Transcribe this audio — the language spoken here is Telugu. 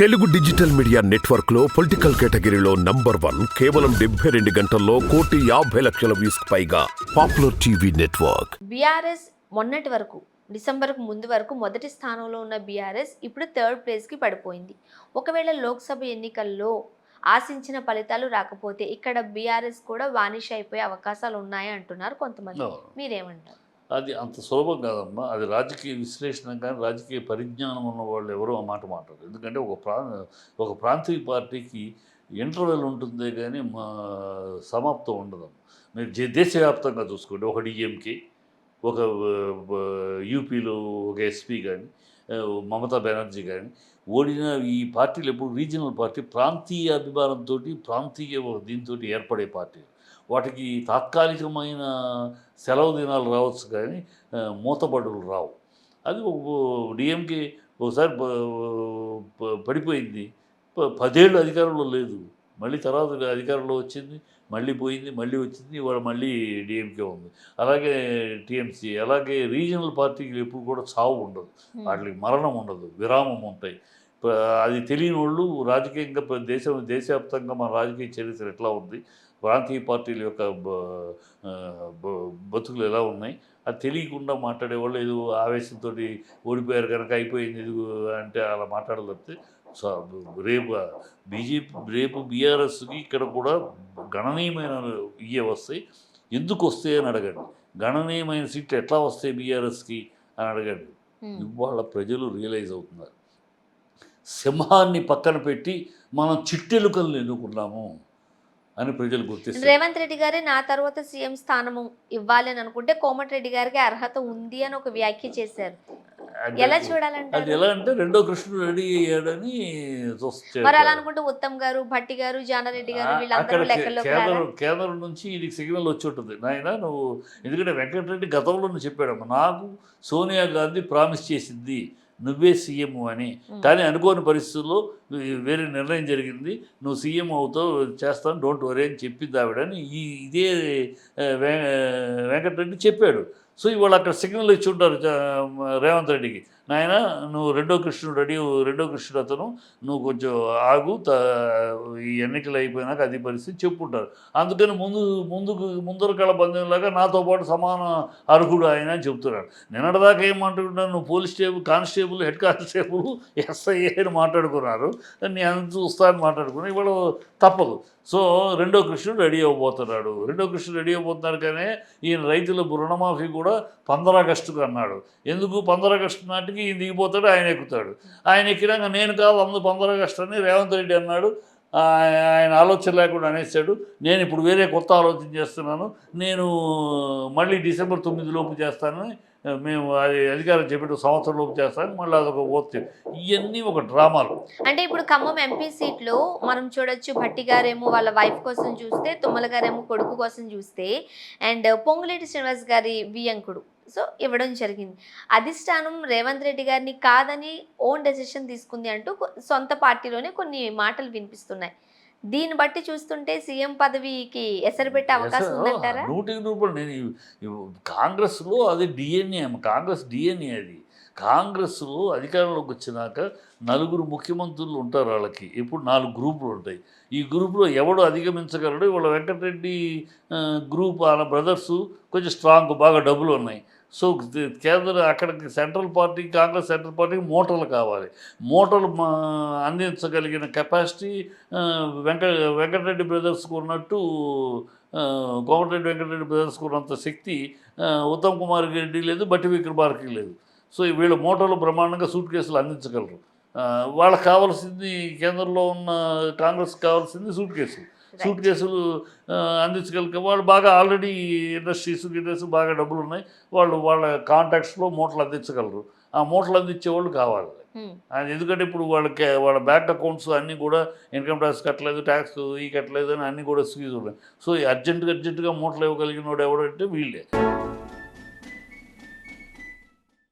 తెలుగు డిజిటల్ మీడియా నెట్వర్క్లో పొలిటికల్ కేటగిరీలో నంబర్ వన్ కేవలం డెబ్బై రెండు గంటల్లో కోటి యాభై లక్షల వ్యూస్ పైగా పాపులర్ టీవీ నెట్వర్క్. బీఆర్ఎస్ మొన్నటి వరకు డిసెంబర్కు ముందు వరకు మొదటి స్థానంలో ఉన్న బీఆర్ఎస్ ఇప్పుడు థర్డ్ ప్లేస్కి పడిపోయింది. ఒకవేళ లోక్సభ ఎన్నికల్లో ఆశించిన ఫలితాలు రాకపోతే ఇక్కడ బీఆర్ఎస్ కూడా వానిష్ అయిపోయే అవకాశాలు ఉన్నాయి అంటున్నారు కొంతమంది. మీరేమంటారు? అది అంత సులభం కాదమ్మా. అది రాజకీయ విశ్లేషణ కానీ రాజకీయ పరిజ్ఞానం ఉన్న వాళ్ళు ఎవరో ఆ మాట మాట్లాడరు. ఎందుకంటే ఒక ప్రా ఒక ప్రాంతీయ పార్టీకి ఇంటర్వెల్ ఉంటుందే కానీ మా సమాప్తం ఉండదు. మీరు దేశవ్యాప్తంగా చూసుకోండి. ఒక డిఎంకే ఒక యూపీలో ఒక ఎస్పీ కానీ మమతా బెనర్జీ కానీ ఓడిన ఈ పార్టీలు ఎప్పుడు రీజనల్ పార్టీ ప్రాంతీయ అభిమానంతో ప్రాంతీయ దీంతో ఏర్పడే పార్టీలు. వాటికి తాత్కాలికమైన సెలవు దినాలు రావచ్చు కానీ మూతబడులు రావు. అది ఒక డిఎంకే ఒకసారి పడిపోయింది. పదేళ్ళు అధికారంలో లేదు. మళ్ళీ తర్వాత అధికారంలో వచ్చింది మళ్ళీ పోయింది మళ్ళీ వచ్చింది ఇవాళ మళ్ళీ డిఎంకే ఉంది. అలాగే టీఎంసీ అలాగే రీజనల్ పార్టీకి ఎప్పుడు కూడా చావు ఉండదు. వాటికి మరణం ఉండదు విరామం ఉంటాయి. అది తెలియని వాళ్ళు రాజకీయంగా దేశం దేశవ్యాప్తంగా మన రాజకీయ చరిత్ర ఎట్లా ఉంది? ప్రాంతీయ పార్టీల యొక్క బతుకులు ఎలా ఉన్నాయి? అది తెలియకుండా మాట్లాడే వాళ్ళు ఏదో ఆవేశంతో ఓడిపోయారు కనుక అయిపోయింది అంటే అలా మాట్లాడలేకపోతే సో రేపు బీజేపీ రేపు బీఆర్ఎస్కి ఇక్కడ కూడా గణనీయమైన ఇయే వస్తాయి. ఎందుకు వస్తాయి అని అడగండి. గణనీయమైన సీట్లు ఎట్లా వస్తాయి బీఆర్ఎస్కి అని అడగండి. ఇవాళ ప్రజలు రియలైజ్ అవుతున్నారు. సింహాన్ని పక్కన పెట్టి మనం చిట్టెలుకలను ఎన్నుకున్నాము అని ప్రజలు గుర్తిస్తారు. రేవంత్ రెడ్డి గారే నా తర్వాత సీఎం స్థానం ఇవ్వాలి అని అనుకుంటే కోమటిరెడ్డి గారికి అర్హత ఉంది అని ఒక వ్యాఖ్య చేశారు. అది- ఎలా అది చూడాలంటారు ఎలా అంటే రెండో కృష్ణుడు రెడీ అయ్యాడని చూస్తే మరి అలా అనుకుంటే ఉత్తమ్ గారు భట్టి గారు జానారెడ్డి గారు వీళ్ళందరూ? కేంద్రం కేంద్రం నుంచి ఇది సిగ్నల్ వచ్చి ఉంటుంది. నాయన నువ్వు ఎందుకంటే వెంకటరెడ్డి గతంలో చెప్పాడమ్మా నాకు సోనియా గాంధీ ప్రామిస్ చేసింది నువ్వే సీఎం అని. కానీ అనుకోని పరిస్థితుల్లో వేరే నిర్ణయం జరిగింది. నువ్వు సీఎం అవుతావు చేస్తాను డోంట్ వరీ అని చెప్పింది ఆవిడని ఈ ఇదే వెంకటరెడ్డి చెప్పాడు. సో ఇవాళ అక్కడ సిగ్నల్ ఇచ్చి ఉంటారు రేవంత్ రెడ్డికి. నాయన నువ్వు రెండో కృష్ణుడు రెడీ రెండో కృష్ణుడు అతను. నువ్వు కొంచెం ఆగు త- ఈ ఎన్నికలు అయిపోయినాక అది పరిస్థితి చెప్పుంటారు. అందుకని ముందు ముందుకు ముందర కళ బంధంలాగా నాతో పాటు సమాన అర్హుడు ఆయన అని చెప్తున్నాడు. నిన్నటిదాకా ఏమంటున్నాను నువ్వు police stable constable head constable SI అని మాట్లాడుకున్నారు. నేను అంత చూస్తా మాట్లాడుకున్నా ఇవాళ తప్పదు. సో రెండో కృష్ణుడు రెడీ అవ్వబోతున్నాడు. రెండో కృష్ణుడు రెడీ అవ్వబోతున్నారు కానీ ఈయన రైతుల రుణమాఫీ కూడా పంద్రాగస్టుకు అన్నాడు. ఎందుకు? పంద్రాగస్టు నాటికి ఈయన దిగిపోతాడు ఆయన ఎక్కుతాడు. ఆయన ఎక్కినాక నేను కాదు అందు పంద్ర ఆగస్టు రేవంత్ రెడ్డి అన్నాడు. ఆయన ఆలోచన లేకుండా అనేసాడు. నేను ఇప్పుడు వేరే కొత్త ఆలోచన చేస్తున్నాను. నేను మళ్ళీ డిసెంబర్ తొమ్మిది లోపు చేస్తానని మేము అది అధికారం చెప్పిన సంవత్సరం లోపు చేస్తాను మళ్ళీ అదొక ఓత్తి ఇవన్నీ ఒక డ్రామాలు. అంటే ఇప్పుడు ఖమ్మం ఎంపీ సీట్లో మనం చూడొచ్చు భట్టి గారేమో వాళ్ళ వైఫ్ కోసం చూస్తే తుమ్మల గారేమో కొడుకు కోసం చూస్తే అండ్ పొంగులేటి శ్రీనివాస్ గారి వియంకుడు సో ఇవ్వడం జరిగింది. అధిష్టానం రేవంత్ రెడ్డి గారిని కాదని ఓన్ డెసిషన్ తీసుకుంది అంటూ సొంత పార్టీలోనే కొన్ని మాటలు వినిపిస్తున్నాయి. దీన్ని బట్టి చూస్తుంటే సీఎం పదవికి ఎసరు పెట్టే అవకాశం ఉందంటారా? నూటికి రూపాయలు నేను కాంగ్రెస్లో అది డిఎన్ఏ కాంగ్రెస్ డిఎన్ఏ అది. కాంగ్రెస్లో అధికారంలోకి వచ్చినాక నలుగురు ముఖ్యమంత్రులు ఉంటారు వాళ్ళకి. ఇప్పుడు నాలుగు గ్రూపులు ఉంటాయి. ఈ గ్రూపులో ఎవడు అధిగమించగలడు వాళ్ళ వెంకటరెడ్డి గ్రూప్ వాళ్ళ బ్రదర్స్ కొంచెం స్ట్రాంగ్ బాగా డబ్బులు ఉన్నాయి. సో కేంద్ర అక్కడికి సెంట్రల్ పార్టీ కాంగ్రెస్ సెంట్రల్ పార్టీకి మోటార్లు కావాలి. మోటార్లు అందించగలిగిన కెపాసిటీ వెంక వెంకటరెడ్డి బ్రదర్స్కు ఉన్నట్టు కోమటిరెడ్డి వెంకటరెడ్డి బ్రదర్స్కు ఉన్నంత శక్తి ఉత్తమ్ కుమార్ రెడ్డి లేదు బట్టి విక్రమార్కి లేదు. సో వీళ్ళ మోటార్లు బ్రహ్మాండంగా సూట్ కేసులు అందించగలరు. వాళ్ళకి కావాల్సింది కేంద్రంలో ఉన్న కాంగ్రెస్ కావాల్సింది సూట్ కేసులు. సూట్ కేసులు అందించగలిగే వాళ్ళు బాగా ఆల్రెడీ ఇండస్ట్రీస్ ఇండస్ట్రీ బాగా డబ్బులు ఉన్నాయి వాళ్ళు వాళ్ళ కాంటాక్ట్స్లో మూటలు అందించగలరు. ఆ మూటలు అందించే వాళ్ళు కావాలి. అది ఎందుకంటే ఇప్పుడు వాళ్ళకి వాళ్ళ బ్యాంక్ అకౌంట్స్ అన్నీ కూడా ఇన్కమ్ ట్యాక్స్ కట్టలేదు ట్యాక్స్ ఈ కట్టలేదు అని అన్నీ కూడా స్క్రీజ్ ఉన్నాయి. సో ఈ అర్జెంటుగా అర్జెంటుగా మూటలు ఇవ్వగలిగిన వాడు ఎవడంటే వీళ్ళే.